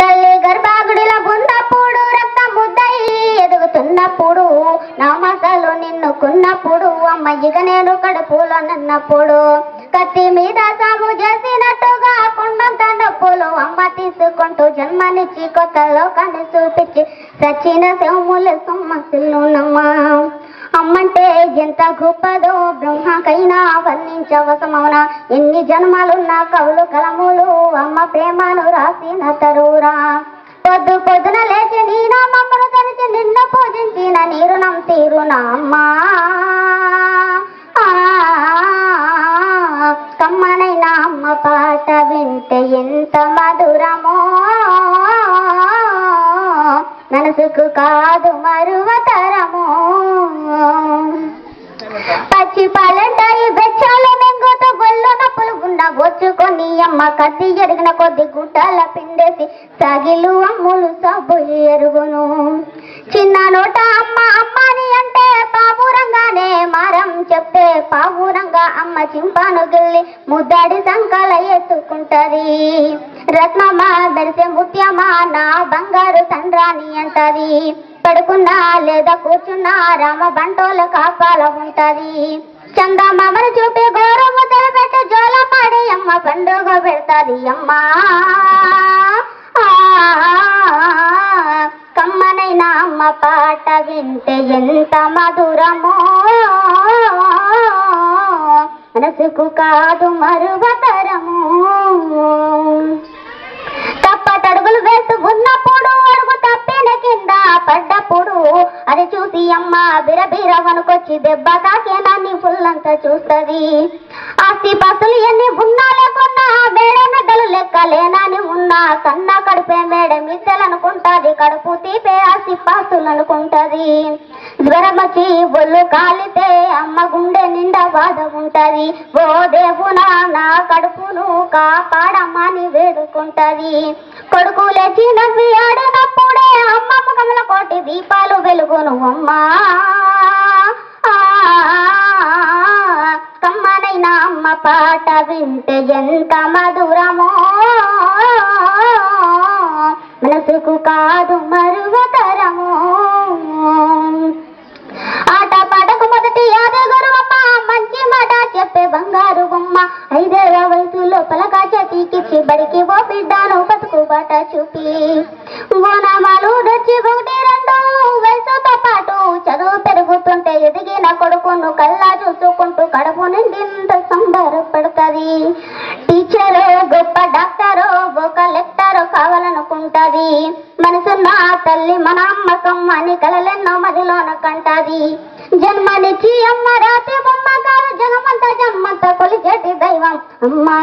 తల్లి గర్భాగుడిలో ఉన్నప్పుడు రక్త ముద్దై ఎదుగుతున్నప్పుడు నా నిన్నుకున్నప్పుడు అమ్మ ఇక నేను కడుపులో నిన్నప్పుడు కత్తి మీద సాగు చేసినట్టుగా కుండంత నొప్పులు అమ్మ తీసుకుంటూ జన్మనిచ్చి కొత్త లోకాన్ని చూపించి సచిన శవముల సొమ్మసిల్లునమ్మా. అమ్మంటే ఎంత గొప్పదో బ్రహ్మకైనా వర్ణించవసమౌన ఎన్ని జన్మలున్న కవులు కలములు అమ్మ ప్రేమను రాసిన తరువురా. పొద్దు పొద్దున లేచి నీ నామమ్మను తనిచి నిన్ను పూజించిన నీ రుణం తీరునా అమ్మా? కమ్మనైన అమ్మ పాట వింటే ఎంత మధురమో. మనసుకు కాదు మరువతర పాలంటాయి బెచ్చాల మెంగుతో గొల్లు నప్పులు గుండా వచ్చుకొని అమ్మ కత్తి ఎరిగిన కొద్ది గుట్టాల పిండేసి సాగిలు అమ్ములు సబ్బు ఎరుగును. చిన్న నోట అమ్మ అమ్మని అంటే పావురంగానే మారం చెప్తే పావురంగా అమ్మ చింపాను గిల్లి ముద్దాడి సంకల ఎత్తుకుంటది. రత్నమా మెరిసే ముత్యమా నా బంగారు తండ్రాని అంటది. పడుకున్నా లేదా కూర్చున్నా రామ బంటోల కాపాల ఉంటది. చందమామను చూపి గౌరవ తలపెట్ట జోల అమ్మ పండుగ పెడతాది అమ్మా. ఆ, కమ్మనైన అమ్మ పాట వింటే ఎంత మధురమో. మనసుకు కాదు మరువతరము. అది చూసి అమ్మ బిరబిర వనుకొచ్చి దెబ్బ తాకేనాన్ని ఫుల్లంతా చూస్తుంది. ఆస్తి పాస్తులు ఎన్ని ఉన్నా లేకున్నా మేడ మెద్దలు లెక్క లేనాని ఉన్నా కన్న కడుపే మేడ మిద్దెలనుకుంటాది కడుపు తీపే ఆస్తి పాస్తులు అనుకుంటది. జ్వరం వచ్చి ఒళ్ళు కాలితే అమ్మ గుండె నిండా బాధ ఉంటది. ఓ దేవునా నా కడుపును కాపాడమ్మని వేడుకుంటది. కొడుకు లేచి నవ్వి ఆడినప్పుడు దీపాలు కమ్మనైన అమ్మ పాట వింటే ఎంత మధురమో. మనసుకు కాదు మరువతరము. ఆట పాటకు మొదటి యాదగురు అమ్మ మంచి మాట చెప్పే బంగారు బొమ్మ. ఐదేళ్ళ వయసులో పలకా చేతికిచ్చి బడికి ఓ బిడ్డను బతుకు బాట చూపి. ఓనమాలు ఎదిగిన కల్లా చూసుకుంటూ కడుపు నిండింత సంబరపడుతుంది. టీచరు గొప్ప డాక్టరు ఒక లెక్టరు కావాలనుకుంటది. మనసున్న తల్లి మన అమ్మకం అని కలలెన్నో మదిలోన కంటది. జన్మనిచ్చి అమ్మ రాతి బొమ్మ కాదు జగమంత జన్మంత కొలిచేటి దైవం. అమ్మా!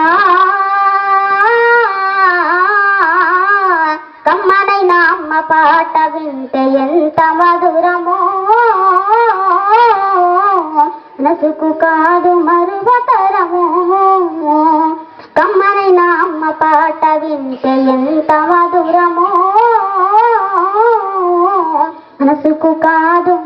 కమ్మనైనా అమ్మ పాట వింటే ఎంత మధురమో. నసుకు కాదు మరువతరము. కమ్మనైన అమ్మ పాట వింటే ఎంత మధురము. మనసుకు కాదు